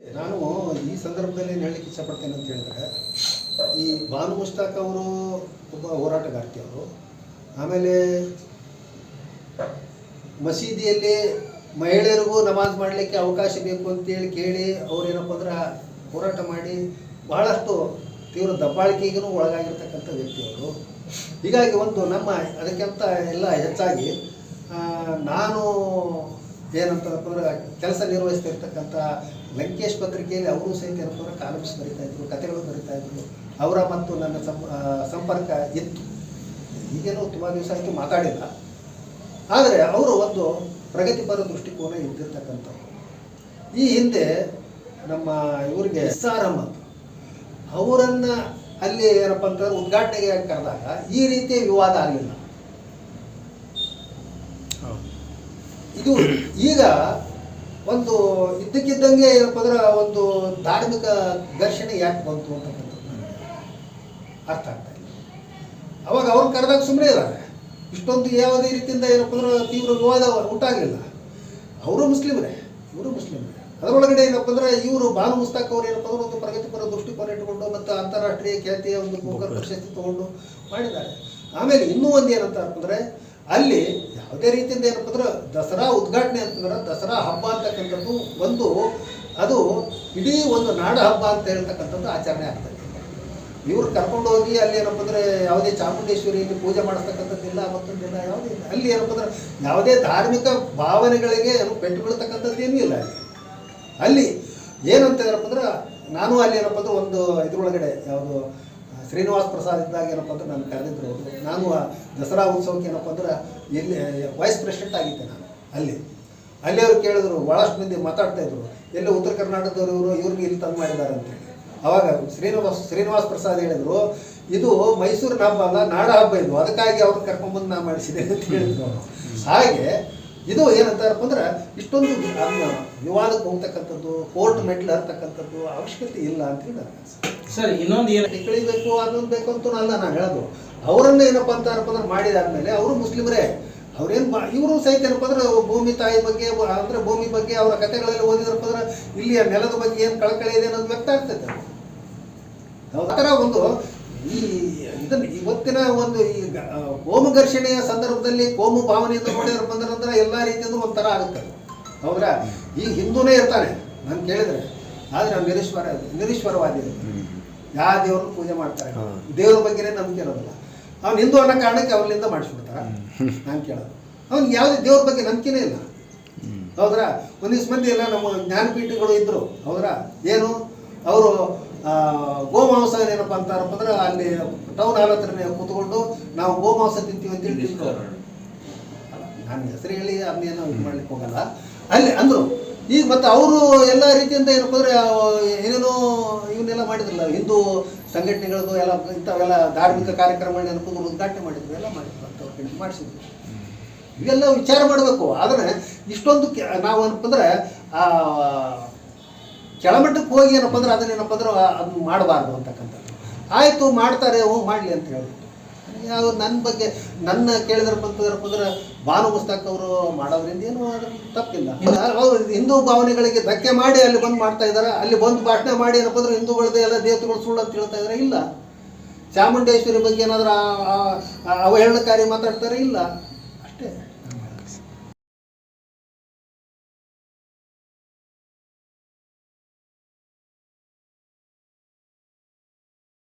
ನಾನು ಈ ಸಂದರ್ಭದಲ್ಲಿ ಏನು ಹೇಳಲಿಕ್ಕೆ ಇಷ್ಟಪಡ್ತೇನೆ ಅಂತ ಹೇಳಿದ್ರೆ, ಈ ಬಾನು ಮುಷ್ತಾಕ್ ಅವರು ಒಬ್ಬ ಹೋರಾಟಗಾರ್ತಿ ಅವರು, ಆಮೇಲೆ ಮಸೀದಿಯಲ್ಲಿ ಮಹಿಳೆಯರಿಗೂ ನಮಾಜ್ ಮಾಡಲಿಕ್ಕೆ ಅವಕಾಶ ಬೇಕು ಅಂತೇಳಿ ಕೇಳಿ ಅವ್ರು ಏನಪ್ಪ ಅಂದ್ರೆ ಹೋರಾಟ ಮಾಡಿ ಬಹಳಷ್ಟು ತೀವ್ರ ದಬ್ಬಾಳಿಕೆಗೂ ಒಳಗಾಗಿರ್ತಕ್ಕಂಥ ವ್ಯಕ್ತಿಯವರು ಹೀಗಾಗಿ ಒಂದು ನಮ್ಮ ಅದಕ್ಕಿಂತ ಎಲ್ಲ ಹೆಚ್ಚಾಗಿ ನಾನು ಏನಂತಂದ್ರೆ ಕೆಲಸ ನಿರ್ವಹಿಸ್ತಿರ್ತಕ್ಕಂಥ ಲಂಕೇಶ್ ಪತ್ರಿಕೆಯಲ್ಲಿ ಅವರು ಸಹಿತ ಏನಪ್ಪ ಕಾಲಮ್ಸ್ ಬರಿತಾ ಇದ್ರು ಕಥೆಗಳು ಬರಿತಾ ಇದ್ರು. ಅವರ ಮತ್ತು ನನ್ನ ಸಂಪರ್ಕ ಇತ್ತು ಈಗೇನೋ ತುಂಬ ದಿವಸ ಆಯಿತು ಮಾತಾಡಿಲ್ಲ. ಆದರೆ ಅವರು ಒಂದು ಪ್ರಗತಿಪರ ದೃಷ್ಟಿಕೋನ ಇದ್ದಿರ್ತಕ್ಕಂಥವ್ರು ಈ ಹಿಂದೆ ನಮ್ಮ ಇವರಿಗೆ ಎಸ್ಆರ್ ಅಹಮದ್ ಅವರನ್ನು ಅಲ್ಲಿ ಏನಪ್ಪ ಅಂತಂದ್ರೆ ಉದ್ಘಾಟನೆಗೆ ಕರೆದಾಗ ಈ ರೀತಿಯ ವಿವಾದ ಆಗಲಿಲ್ಲ. ಇದು ಈಗ ಒಂದು ಇದ್ದಕ್ಕಿದ್ದಂಗೆ ಏನಪ್ಪ ಅಂದ್ರೆ ಒಂದು ಧಾರ್ಮಿಕ ಘರ್ಷಣೆ ಯಾಕೆ ಬಂತು ಅಂತಕ್ಕಂಥದ್ದು ಅರ್ಥ ಆಗ್ತಾ ಇಲ್ಲ. ಅವಾಗ ಅವ್ರು ಕರೆದಾಗ ಸುಮ್ಮನೆ ಇದ್ದಾರೆ. ಇಷ್ಟೊಂದು ಯಾವುದೇ ರೀತಿಯಿಂದ ಏನಪ್ಪ ಅಂದ್ರೆ ತೀವ್ರ ವಿವಾದ ಉಂಟಾಗಲಿಲ್ಲ. ಅವರು ಮುಸ್ಲಿಮರೇ, ಇವರು ಮುಸ್ಲಿಮರೇ. ಅದರೊಳಗಡೆ ಏನಪ್ಪ ಅಂದ್ರೆ ಇವರು ಬಾನು ಮುಸ್ತಾಕ್ ಅವರು ಏನಪ್ಪ ಅಂದ್ರೆ ಒಂದು ಪ್ರಗತಿಪರ ದೃಷ್ಟಿಕೋನ ಇಟ್ಟುಕೊಂಡು ಮತ್ತು ಅಂತಾರಾಷ್ಟ್ರೀಯ ಖ್ಯಾತಿಯ ಒಂದು ಪ್ರಶಸ್ತಿ ತಗೊಂಡು ಮಾಡಿದ್ದಾರೆ. ಆಮೇಲೆ ಇನ್ನೂ ಒಂದು ಏನಂತ ಅಂತಂದ್ರೆ ಅಲ್ಲಿ ಯಾವುದೇ ರೀತಿಯಿಂದ ಏನಪ್ಪ ಅಂದ್ರೆ ದಸರಾ ಉದ್ಘಾಟನೆ ಅಂತಂದ್ರೆ ದಸರಾ ಹಬ್ಬ ಅಂತಕ್ಕಂಥದ್ದು ಒಂದು, ಅದು ಇಡೀ ಒಂದು ನಾಡ ಹಬ್ಬ ಅಂತ ಹೇಳ್ತಕ್ಕಂಥದ್ದು ಆಚರಣೆ ಆಗ್ತದೆ. ಇವ್ರು ಕರ್ಕೊಂಡು ಹೋಗಿ ಅಲ್ಲಿ ಏನಪ್ಪ ಅಂದ್ರೆ ಯಾವುದೇ ಚಾಮುಂಡೇಶ್ವರಿಯಲ್ಲಿ ಪೂಜೆ ಮಾಡಿಸ್ತಕ್ಕಂಥದ್ದಿಲ್ಲ ಮತ್ತೊಂದಿಲ್ಲ ಯಾವುದೇ ಅಲ್ಲಿ ಏನಪ್ಪ ಅಂದ್ರೆ ಯಾವುದೇ ಧಾರ್ಮಿಕ ಭಾವನೆಗಳಿಗೆ ಏನು ಪೆಟ್ಟು ಏನೂ ಇಲ್ಲ ಅಲ್ಲಿ. ಅಲ್ಲಿ ಏನಂತ ಏನಪ್ಪ ಅಂದ್ರೆ ನಾನು ಅಲ್ಲಿ ಏನಪ್ಪ ಅಂದ್ರೆ ಒಂದು ಇದ್ರೊಳಗಡೆ ಯಾವುದು ಶ್ರೀನಿವಾಸ್ ಪ್ರಸಾದ್ ಇದ್ದಾಗ ಏನಪ್ಪ ಅಂದ್ರೆ ನಾನು ಕರೆದಿದ್ರು ನಾನು ದಸರಾ ಉತ್ಸವಕ್ಕೆ ಏನಪ್ಪ ಅಂದ್ರೆ ಇಲ್ಲಿ ವೈಸ್ ಪ್ರೆಸಿಡೆಂಟ್ ಆಗಿದ್ದೆ ನಾನು, ಅಲ್ಲಿ. ಅಲ್ಲಿ ಅವ್ರು ಕೇಳಿದ್ರು ಭಾಳಷ್ಟು ಮಂದಿ ಮಾತಾಡ್ತಾ ಇದ್ರು. ಎಲ್ಲಿ ಉತ್ತರ ಕರ್ನಾಟಕದವರು ಇವರು, ಇವ್ರಿಗೆ ಇಲ್ಲಿ ತಂದು ಮಾಡಿದ್ದಾರೆ ಅಂತೇಳಿ ಅವಾಗ ಶ್ರೀನಿವಾಸ್ ಶ್ರೀನಿವಾಸ್ ಪ್ರಸಾದ್ ಹೇಳಿದ್ರು, ಇದು ಮೈಸೂರಿನ ಹಬ್ಬ ಅಲ್ಲ, ನಾಡ ಹಬ್ಬ ಇದು, ಅದಕ್ಕಾಗಿ ಅವ್ರು ಕರ್ಕೊಂಬಂದು ನಾ ಮಾಡಿಸಿದೆ ಅಂತ ಹೇಳಿದ್ರು ಅವರು. ಹಾಗೆ, ಇದು ಏನಂತಾರಪ್ಪ ಅಂದ್ರೆ, ಇಷ್ಟೊಂದು ವಿವಾದಕ್ಕೆ ಹೋಗ್ತಕ್ಕಂಥದ್ದು, ಕೋರ್ಟ್ ಮೆಟ್ಲು ಹರ್ತಕ್ಕಂಥದ್ದು ಅವಶ್ಯಕತೆ ಇಲ್ಲ ಅಂತ ಹೇಳಿ ನನ್ನ ಅನ್ಸುತ್ತೆ. ಸರ್ ಇನ್ನೊಂದು ಏನು ಕಳಿಬೇಕು ಅದೊಂದು ಬೇಕು ಅಂತ ಅಲ್ಲ ನಾನು ಹೇಳೋದು. ಅವರನ್ನ ಏನಪ್ಪ ಅಂತಾರಪ್ಪ ಅಂದ್ರೆ ಮಾಡಿದಾದ್ಮೇಲೆ ಅವರು ಮುಸ್ಲಿಮರೇ. ಅವ್ರೇನು ಬಾ ಇವರು ಸಹಿತ ಏನಪ್ಪ ಅಂದ್ರೆ ಭೂಮಿ ತಾಯಿ ಬಗ್ಗೆ ಅಂದ್ರೆ ಭೂಮಿ ಬಗ್ಗೆ ಅವರ ಕಥೆಗಳಲ್ಲಿ ಓದಿದ್ರಪ್ಪ ಅಂದ್ರೆ ಇಲ್ಲಿಯ ನೆಲದ ಬಗ್ಗೆ ಏನು ಕಳಕಳಿ ಇದೆ ಅನ್ನೋದು ವ್ಯಕ್ತ ಆಗ್ತೈತೆ. ಆ ಥರ ಒಂದು ಈ ಇದನ್ನು ಇವತ್ತಿನ ಒಂದು ಈ ಕೋಮು ಘರ್ಷಣೆಯ ಸಂದರ್ಭದಲ್ಲಿ ಕೋಮು ಭಾವನೆಯಿಂದ ನೋಡಿದ್ರೆ ಅಂದ್ರೆ ಎಲ್ಲ ರೀತಿಯಿಂದ ಒಂಥರ ಆಗುತ್ತೆ ಹೌದ್ರಾ? ಈ ಹಿಂದೂನೇ ಇರ್ತಾನೆ ನಾನು ಕೇಳಿದ್ರೆ. ಆದ್ರೆ ನಾವು ನಿರೀಶ್ವರ ನಿರೀಶ್ವರವಾದಿ ಯಾವ ದೇವ್ರನ್ನ ಪೂಜೆ ಮಾಡ್ತಾರೆ? ದೇವ್ರ ಬಗ್ಗೆ ನಂಬಿಕೆ ಇರೋದಿಲ್ಲ ಅವ್ನು ಹಿಂದೂ ಅನ್ನೋ ಕಾರಣಕ್ಕೆ ಅವ್ರಿಂದ ಮಾಡಿಸ್ಬಿಡ್ತಾರ. ನಾನು ಕೇಳೋದು. ಅವ್ನು ಯಾವುದೇ ದೇವ್ರ ಬಗ್ಗೆ ನಂಬಿಕೆನೇ ಇಲ್ಲ. ಹೌದ್ರಾ? ಒಂದಿಷ್ಟು ಮಂದಿ ಎಲ್ಲ ನಮ್ಮ ಜ್ಞಾನಪೀಠಗಳು ಇದ್ರು. ಹೌದ್ರಾ? ಏನು? ಅವರು ಗೋಮಾಂಸ ಏನಪ್ಪ ಅಂತಾರಪ್ಪ ಅಂದ್ರೆ ಅಲ್ಲಿ ಟೌನ್ ಹಾಲ್ ಹತ್ರನೇ ಕೂತ್ಕೊಂಡು ನಾವು ಗೋಮಾಂಸ ತಿಂತೀವಿ ಅಂತೇಳಿ ಹೇಳಿ ನಾನು ಹೆಸರು ಹೇಳಿ ಅದನ್ನೇನೋ ಇದು ಮಾಡ್ಲಿಕ್ಕೆ ಹೋಗಲ್ಲ. ಅಲ್ಲಿ ಅಂದ್ರು ಈಗ ಮತ್ತೆ ಅವರು ಎಲ್ಲ ರೀತಿಯಿಂದ ಏನಪ್ಪ ಅಂದ್ರೆ ಏನೇನೋ ಇವನ್ನೆಲ್ಲ ಮಾಡಿದ್ರಲ್ಲ, ಹಿಂದೂ ಸಂಘಟನೆಗಳದ್ದು ಎಲ್ಲ, ಇಂಥವೆಲ್ಲ ಧಾರ್ಮಿಕ ಕಾರ್ಯಕ್ರಮಗಳನ್ನ ಅನ್ಕೊಂಡು ಉದ್ಘಾಟನೆ ಮಾಡಿದ್ರು, ಎಲ್ಲ ಮಾಡಿದ್ರು, ಅಂತ ಮಾಡಿಸಿದ್ರು. ಇವೆಲ್ಲ ವಿಚಾರ ಮಾಡಬೇಕು, ಆದರೆ ಇಷ್ಟೊಂದು ನಾವು ಏನಪ್ಪ ಅಂದ್ರೆ, ಆ, ಕೆಳಮಟ್ಟಕ್ಕೆ ಹೋಗಿ ಏನಪ್ಪ ಅಂದ್ರೆ ಅದು ಮಾಡಬಾರ್ದು ಅಂತಕ್ಕಂಥದ್ದು. ಆಯಿತು, ಮಾಡ್ತಾರೆ, ಹ್ಞೂ, ಮಾಡಲಿ ಅಂತ ಹೇಳ್ಬಿಟ್ಟು. ಯಾವ ನನ್ನ ಬಗ್ಗೆ ನನ್ನ ಕೇಳಿದ್ರಪ್ಪ ಅಂತಂದ್ರಪ್ಪ ಅಂದ್ರೆ ಭಾನು ಮುಸ್ತಾಕ್ ಅವರು ಮಾಡೋದ್ರಿಂದ ಏನು ತಪ್ಪಿಲ್ಲ. ಅವ್ರು ಹಿಂದೂ ಭಾವನೆಗಳಿಗೆ ಧಕ್ಕೆ ಮಾಡಿ ಅಲ್ಲಿ ಬಂದು ಮಾಡ್ತಾ ಇದ್ದಾರೆ ಅಲ್ಲಿ ಬಂದು ಭಾಷಣ ಮಾಡಿ ಏನಪ್ಪ ಅಂದ್ರೆ ಹಿಂದೂಗಳದ್ದು ಎಲ್ಲ ದೇವತೆಗಳು ಸುಳ್ಳು ಅಂತ ಹೇಳ್ತಾ ಇದ್ದಾರೆ ಇಲ್ಲ. ಚಾಮುಂಡೇಶ್ವರಿ ಬಗ್ಗೆ ಏನಾದರೂ ಅವಹೇಳನಕಾರಿ ಮಾತಾಡ್ತಾರೆ, ಇಲ್ಲ. ಅಷ್ಟೇ.